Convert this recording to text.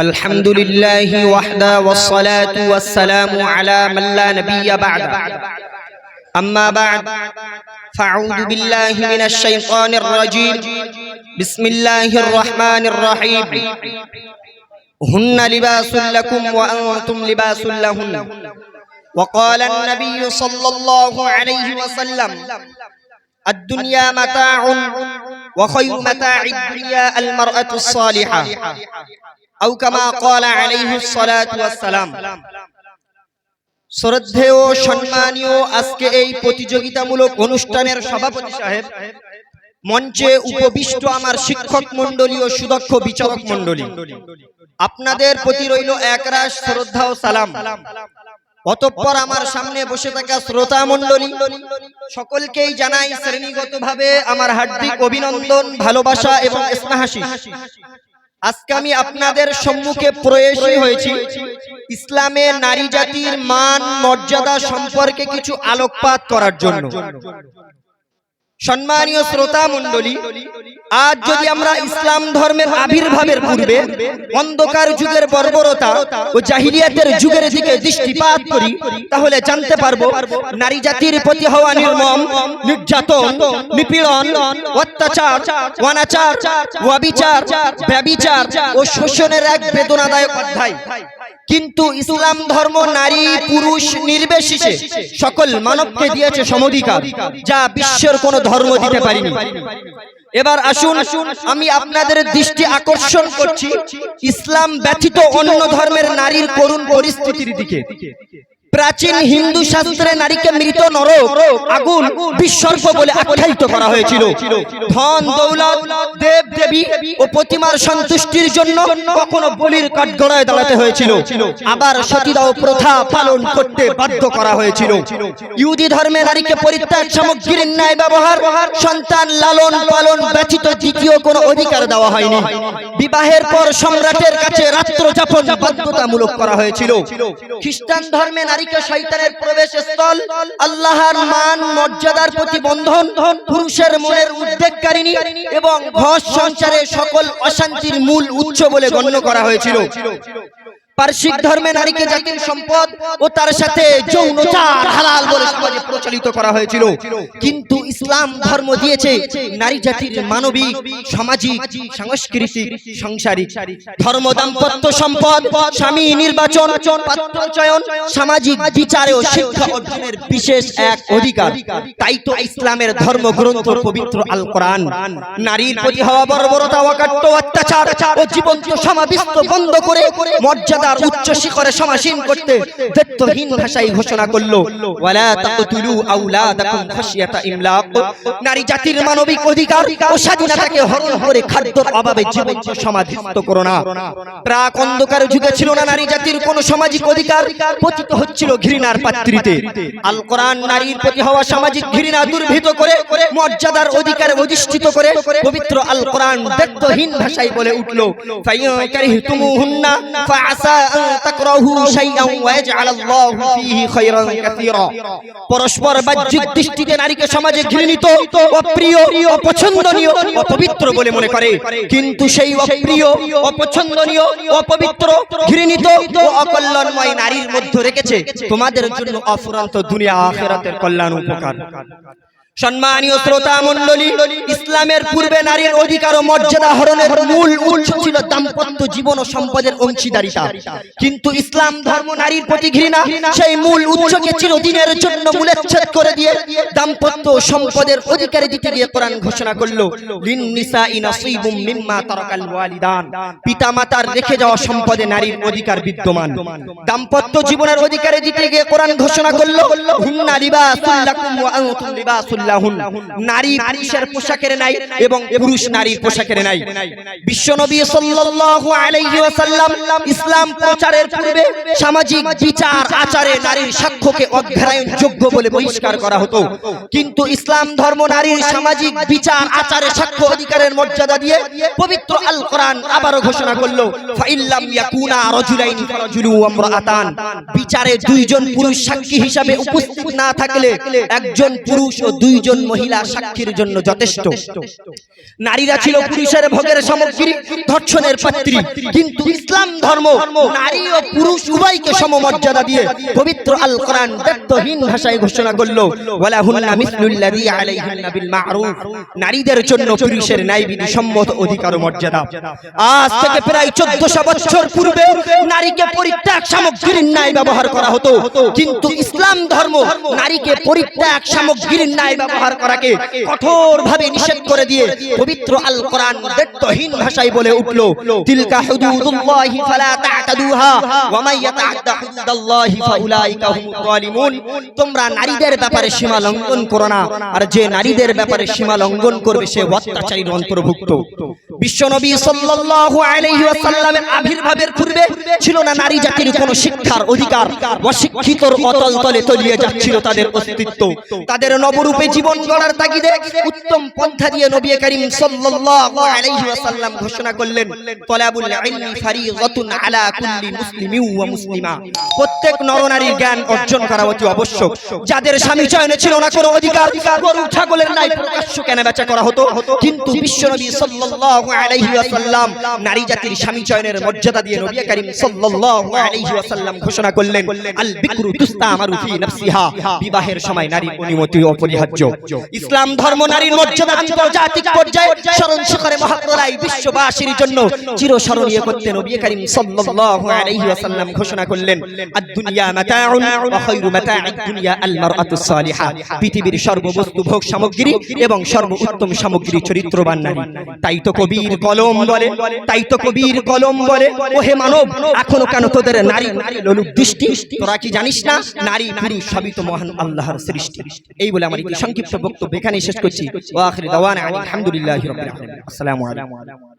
الحمد لله وحده والصلاة والسلام على من لا نبي بعد. أما بعد فأعوذ بالله من الشيطان الرجيم. بسم الله الرحمن الرحيم. هن لباس لكم وأنتم لباس لهن. وقال النبي صلى الله عليه وسلم الدنيا متاع وخير متاع الدنيا المرأة الصالحة. আউ কামা কলা আলাইহিস সালাতু ওয়াস শ্রদ্ধেয় সম্মানীয় আজকে এই প্রতিযোগিতামূলক অনুষ্ঠানের সভাপতি সাহেব মঞ্চে উপবিষ্ট আমার শিক্ষক মন্ডলী ও সুদক্ষ বিচারক মন্ডলী আপনাদের প্রতি রইল একরাশ শ্রদ্ধা ও সালাম। অতঃপর আমার সামনে বসে থাকা শ্রোতা মন্ডলী সকলকেই জানাই শ্রেণীগতভাবে আমার হার্দিক অভিনন্দন ভালোবাসা এবং স্নেহাশিস। আজকে আমি আপনাদের সম্মুখে প্রয়োজন হয়েছি। ইসলামে নারী জাতির মান মর্যাদা সম্পর্কে কিছু আলোকপাত করার জন্য। সম্মানীয় শ্রোতা মণ্ডলী আজ যদি আমরা ইসলাম ধর্মের আবির্ভাবের পূর্বে অন্ধকার যুগের বর্বরতা ও জাহিলিয়াতের যুগের দিকে দৃষ্টিপাত করি তাহলে জানতে পারব নারী জাতির প্রতি হওয়া নির্মম নির্যাতন নিপীড়ন অত্যাচার অনাচার অবিচার ব্যবিচার ও শোষণের এক বেদনাদায়ক অধ্যায়। কিন্তু ইসলাম ধর্ম নারী পুরুষ নির্বিশেষে সকল মানবকে দিয়েছে সমধিকার যা বিশ্বের কোন ধর্ম দিতে পারিনি। এবার আসুন আসুন আমি আপনাদের দৃষ্টি আকর্ষণ করছি। ইসলাম ব্যথিত অন্য ধর্মের নারীর করুণ পরিস্থিতির দিকে। প্রাচীন হিন্দু শাস্ত্রে নারীকে মৃত নরক আগুন বিসর্গ বলে আখ্যায়িত করা হয়েছিল। ধন দৌলত দেব দেবী ও প্রতিমার সন্তুষ্টির জন্য কখনো বলির কাঠগড়ায় দাঁড়াতে হয়েছিল। আবার সতীদাহ প্রথা পালন করতে বাধ্য করা হয়েছিল। ইহুদি ধর্মে নারীকে পরিত্যাগ সামগ্রীর ন্যায় ব্যবহার সন্তান লালন পালন ব্যতীত দ্বিতীয় কোনো অধিকার দেওয়া হয়নি। বিবাহের পর সম্রাটের কাছে রাত্র যাপন বাধ্যতামূলক করা হয়েছিল। খ্রিস্টান ধর্মে নারীকে শয়তানের প্রবেশ স্থল আল্লাহর মান, মর্যাদার প্রতি বন্ধন, পুরুষের মনের উদ্বেগকারিনী এবং ঘর সংসারে সকল অশান্তির মূল উৎস বলে গণ্য করা হয়েছিল। পার্শ্বিক ধর্মে নারীকে জাতির সম্পদ ও তার সাথে যৌনচার হালাল বলে সমাজে প্রচলিত করা হয়েছিল। কিন্তু ইসলাম ধর্ম দিয়েছে নারী জাতির মানবিক সামাজিক সাংস্কৃতিক সাংসারিক ধর্ম দাম্পত্য সম্পদ স্বামী নির্বাচন চয়ন সামাজিক বিচারে ও শিক্ষা অর্জনের বিশেষ এক অধিকার। তাই তো ইসলামের ধর্মগ্রন্থ পবিত্র আল কোরআন। নারীর প্রতি হওয়া বর্বরতা অকাট্য অত্যাচার ও জীবন্ত সমাবিষ্ট বন্ধ করে মর্যাদার উচ্চ শিখরে সমাসীন করতে দত্তহীন ভাষায় ঘোষণা করল। ওয়ালা তাকতুলু আওলাদাকুম খাশিয়াতা ইমলাক। নারী জাতির মানবিক অধিকার ও স্বাধীনতাকে হরণ করে খাদ্যর অভাবে জীবন্ত সমাধিস্থ করো না। প্রাক অন্ধকার যুগে ছিল না নারী জাতির কোন সামাজিক অধিকার। পতিত হচ্ছিল ঘৃণার পাত্রীতে। আল কোরআন নারীর প্রতি হওয়া সামাজিক ঘৃণা দুর্ভিত করে, মর্যাদার অধিকারে অধিষ্ঠিত করে, পবিত্র আল কোরআন দত্তহীন ভাষায় বলে উঠল। ফাইয়াকারিহতুমুহুন্না ফাআসা পরস্পর বাহ্যিক দৃষ্টিতে নারীকে সমাজে ঘৃণিত, অপ্রিয়, অপছন্দনীয়, অপবিত্র বলে মনে করে। কিন্তু সেই অপ্রিয়, অপছন্দনীয়, অপবিত্র, ঘৃণিত অকল্যাণময় নারীর মধ্যে রেখেছে তোমাদের জন্য অফুরন্ত দুনিয়া আখেরাতের কল্যাণ উপকার। সম্মানীয় শ্রোতা মণ্ডলী, ইসলামের পূর্বে নারীর অধিকার ও মর্যাদা হরণের মূল উৎস ছিল দাম্পত্য জীবন ও সম্পদের অংশীদারিতা। কিন্তু ইসলাম ধর্ম নারীর প্রতি ঘৃণা, সেই মূল উৎসকে চিরদিনের জন্য মূলেচ্ছেদ করে দিয়ে দাম্পত্য ও সম্পদের অধিকারে দিতে গিয়ে কোরআন ঘোষণা করল লিন নিসাই নাসিবুম মিম্মা তারাকাল ওয়ালিদান। পিতামাতার রেখে যাওয়া সম্পদে নারীর অধিকার বিদ্যমান। দাম্পত্য জীবনের অধিকারে দিতে গিয়ে কোরআন ঘোষণা করল হুন্না লিবাসুল লাকুম ওয়া আনতুম লিবাসুল নারী পুরুষের পোশাকের নাই এবং পুরুষ নারীর পোশাকের নাই। ইসলাম প্রচারের পূর্বে সামাজিক বিচার, আচারে নারীর সাক্ষ্যকে যোগ্য বলে বহিষ্কার করা হতো। কিন্তু ইসলাম ধর্ম নারীর সামাজিক বিচার, আচারে সাক্ষ্য অধিকারের মর্যাদা দিয়ে পবিত্র আল কোরআন আবারও ঘোষণা করল বিচারে দুইজন পুরুষ সাক্ষী হিসাবে উপস্থিত না থাকলে একজন পুরুষ ও দুই দুইজন মহিলা সাক্ষীর জন্য যথেষ্ট। নারীরা ছিল পুরুষের ভোগের সামগ্রী ধর্ষণের পাত্রী। কিন্তু ইসলাম ধর্ম নারী ও পুরুষ উভয়কে সমমর্যাদা দিয়ে পবিত্র আল কোরআন দ্ব্যর্থহীন ভাষায় ঘোষণা করল ওয়ালা হুন্না মিসলুল্লাযী আলাইহিন্না বিল মা'রুফ নারীদের জন্য পুরুষের ন্যায় বিধি সম্মত অধিকার ও মর্যাদা। আজ থেকে প্রায় 1400 বছর পূর্বে নারীকে পরিত্যাগ সামগ্রীর ন্যায় ব্যবহার করা হতো। কিন্তু ইসলাম ধর্ম নারীকে পরিত্যাগ সামগ্রীর ন্যায় ব্যবহার করাকে কঠোরভাবে নিষেধ করে দিয়ে পবিত্র আল কোরআন দ্ব্যর্থহীন ভাষায় বলে উঠল তিলকা হুদুদুল্লাহি ফালা তা'তাদুহা ওয়া মান ইয়াতা'আদ্দা হুদুদাল্লাহি ফাউলাইকা হুমুজ জালিমুন তোমরা নারীদের ব্যাপারে সীমা লঙ্ঘন করো না। আর যে নারীদের ব্যাপারে সীমা লঙ্ঘন করবে সে অত্যাচারীর অন্তর্ভুক্ত। বিশ্বনবী সাল্লাল্লাহু আলাইহি ওয়াসাল্লামের আবির্ভাবের পূর্বে ছিল না নারী জাতির কোনো শিক্ষার অধিকার। অশিক্ষিতর অতল তলে তলিয়ে যাচ্ছিল তাদের অস্তিত্ব। তাদের নবরূপে জীবন গড়ার তাগিদে উত্তম পন্থা দিয়ে নবী করিম সাল্লাল্লাহু আলাইহি ওয়াসাল্লাম ঘোষণা করলেন, তলাবুল ইলমি ফারিযাতুন আলা কুল্লি মুসলিমিন ওয়া মুসলিমা। প্রত্যেক নরনারীর জ্ঞান অর্জন করা অতি আবশ্যক। যাদের স্বামী চয়নে ছিল না, কোনো অধিকার গরু, ছাগলের নাই প্রকাশ্য কেনা বেচা করা হতো। কিন্তু বিশ্বনবী সাল্লাল্লাহু আলাইহি ওয়াসাল্লাম নারী জাতির স্বামী চয়নের মর্যাদা দিয়ে নবী করিম সাল্লাল্লাহু আলাইহি ওয়াসাল্লাম ঘোষণা করলেন, আল বিকরু তুস্তামারু ফি নাফসিহা। বিবাহের সময় নারীর অনুমতি অপরিহার্য। ইসলাম ধর্ম নারীর মর্যাদা আন্তর্জাতিক পর্যায়ে স্মরণ শিখরে বিশ্ববাসীর জন্য চিরস্মরণীয় করতে নবী করিম সাল্লাল্লাহু আলাইহি ওয়াসাল্লাম ঘোষণা করলেন আদ-দুনিয়া মাতাউন ওয়া খায়রু দুনিয়া আল সালিহা। পৃথিবীর সর্ববস্তু ভোগ সামগ্রী এবং সর্বোত্তম সামগ্রী চরিত্রবান নারী। তাই তো কবির কলম বলে তাই তো কবির কলম বলে। ওহে মানব এখনও কেন তোদের নারী লোলুপ দৃষ্টি? তোরা কি জানিস না? নারী পুরুষ সবই তো মহান আল্লাহর সৃষ্টি। এই বলে আমার সংক্ষিপ্ত বক্তব্য এখানে শেষ করছি। আলহামদুলিল্লাহি আসসালামু আলাইকুম।